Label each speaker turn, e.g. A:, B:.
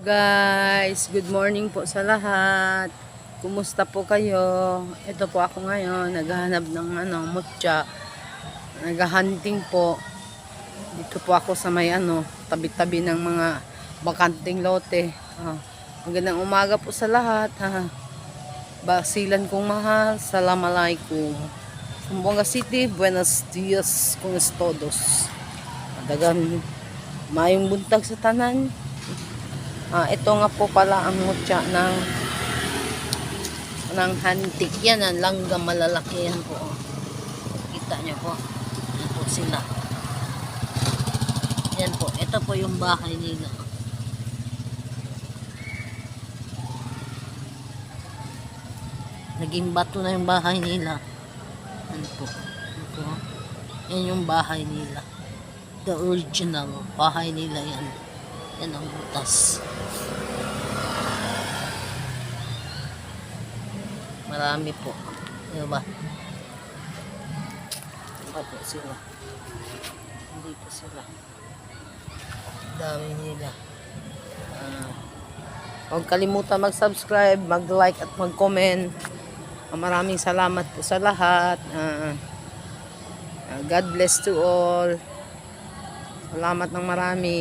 A: guys, good morning po sa lahat. Kumusta po kayo? Ito po ako ngayon, naghahanap ng ano, mutya. Naghahunting po. Dito po ako sa may ano, tabi-tabi ng mga bakanting lote. Ah, magandang umaga po sa lahat. Ha. Basilan kong mahal. Assalamualaikum. Sumbonga City, Buenos Dias, kung todos. Dagan, mayong buntag sa tanan. Ah, ito nga po pala ang mutya ng ng hantik. Yan ang langgam malalaki yan po. oh. Kita niyo po. Yan po sila. Yan po. Ito po yung bahay nila. Naging bato na yung bahay nila. Yan po. Yan po. Yan yung bahay nila. The original bahay nila yan. Yan ang butas. Marami po. Diba? Diba po sila? Dito sila. Dami nila. Ah, huwag kalimutan mag-subscribe, mag-like at mag-comment. Ah, maraming salamat po sa lahat. Ah, ah, God bless to all. Salamat ng marami.